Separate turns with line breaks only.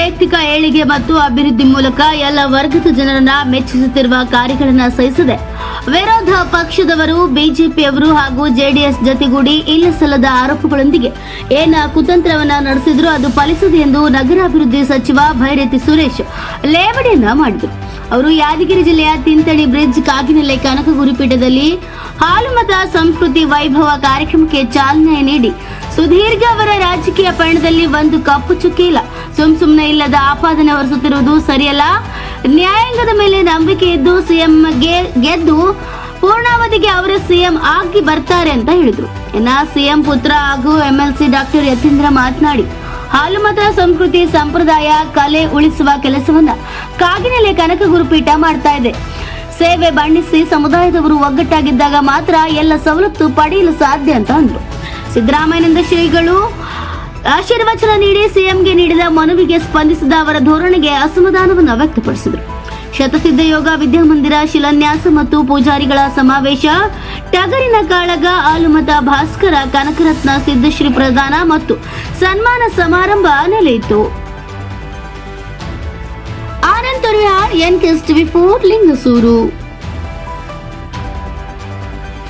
ವೈಯಕ್ತಿಕ ಏಳಿಗೆ ಮತ್ತು ಅಭಿವೃದ್ಧಿ ಮೂಲಕ ಎಲ್ಲ ವರ್ಗದ ಜನರನ್ನ ಮೆಚ್ಚಿಸುತ್ತಿರುವ ಕಾರ್ಯಗಳನ್ನು ಸಹಿಸದೆ. ವಿರೋಧ ಪಕ್ಷದವರು, ಬಿಜೆಪಿಯವರು ಹಾಗೂ ಜೆಡಿಎಸ್ ಜತೆಗೂಡಿ ಇಲ್ಲಸಲ್ಲದ ಆರೋಪಗಳೊಂದಿಗೆ ಏನ ಕುತಂತ್ರವನ್ನ ನಡೆಸಿದ್ರು ಅದು ಫಲಿಸದೆ ಎಂದು ನಗರಾಭಿವೃದ್ಧಿ ಸಚಿವ ಭೈರತಿ ಸುರೇಶ್ ಲೇವಡಿಯನ್ನ ಮಾಡಿದರು. ಅವರು ಯಾದಗಿರಿ ಜಿಲ್ಲೆಯ ತಿಂತಣಿ ಬ್ರಿಡ್ಜ್ ಕಾಗಿನೆಲೆ ಕನಕ ಗುರುಪೀಠದಲ್ಲಿ ಹಾಲುಮತ ಸಂಸ್ಕೃತಿ ವೈಭವ ಕಾರ್ಯಕ್ರಮಕ್ಕೆ ಚಾಲನೆ ನೀಡಿ ಸುದೀರ್ಘ ಅವರ ರಾಜಕೀಯ ಪಯಣದಲ್ಲಿ ಒಂದು ಕಪ್ಪು ಚುಕ್ಕಿ ಇಲ್ಲ. ಸುಮ್ ಸುಮ್ನೆ ಇಲ್ಲದ ಆಪಾದನೆ ಹೊರಿಸುತ್ತಿರುವುದು ಸರಿಯಲ್ಲ. ನ್ಯಾಯಾಂಗದ ಮೇಲೆ ನಂಬಿಕೆ ಇದ್ದು ಸಿಎಂ ಗೆದ್ದು ಪೂರ್ಣಾವಧಿಗೆ ಅವರ ಸಿಎಂ ಆಗಿ ಬರ್ತಾರೆ ಅಂತ ಹೇಳಿದ್ರು. ಇನ್ನ ಸಿಎಂ ಪುತ್ರ ಹಾಗೂ ಎಂಎಲ್ಸಿ ಡಾಕ್ಟರ್ ಯತೀಂದ್ರ ಮಾತನಾಡಿ ಹಾಲುಮತ ಸಂಸ್ಕೃತಿ ಸಂಪ್ರದಾಯ ಕಲೆ ಉಳಿಸುವ ಕೆಲಸವನ್ನ ಕಾಗಿನೆಲೆ ಕನಕ ಗುರುಪೀಠ ಮಾಡ್ತಾ ಇದೆ. ಸೇವೆ ಬಣ್ಣಿಸಿ ಸಮುದಾಯದವರು ಒಗ್ಗಟ್ಟಾಗಿದ್ದಾಗ ಮಾತ್ರ ಎಲ್ಲ ಸವಲತ್ತು ಪಡೆಯಲು ಸಾಧ್ಯ ಅಂತ ಅಂದ್ರು. ಸಿದ್ದರಾಮಯ್ಯನಿಂದ ಶ್ರೀಗಳು ಆಶೀರ್ವಚನ ನೀಡಿ ಸಿಎಂಗೆ ನೀಡಿದ ಮನವಿಗೆ ಸ್ಪಂದಿಸಿದ ಅವರ ಧೋರಣೆಗೆ ಅಸಮಾಧಾನವನ್ನು ವ್ಯಕ್ತಪಡಿಸಿದರು. ಶತಸಿದ್ಧ ಯೋಗ ವಿದ್ಯಾಮಂದಿರ ಶಿಲಾನ್ಯಾಸ ಮತ್ತು ಪೂಜಾರಿಗಳ ಸಮಾವೇಶ, ಟಗರಿನ ಕಾಳಗ, ಆಲುಮತ, ಭಾಸ್ಕರ, ಕನಕರತ್ನ ಸಿದ್ದಶ್ರೀ ಪ್ರದಾನ ಮತ್ತು ಸನ್ಮಾನ ಸಮಾರಂಭ ನಡೆಯಿತು ಆನಂತರ ಎನ್ ಟಿವಿ ಫೋರ್, ಲಿಂಗಸೂರು.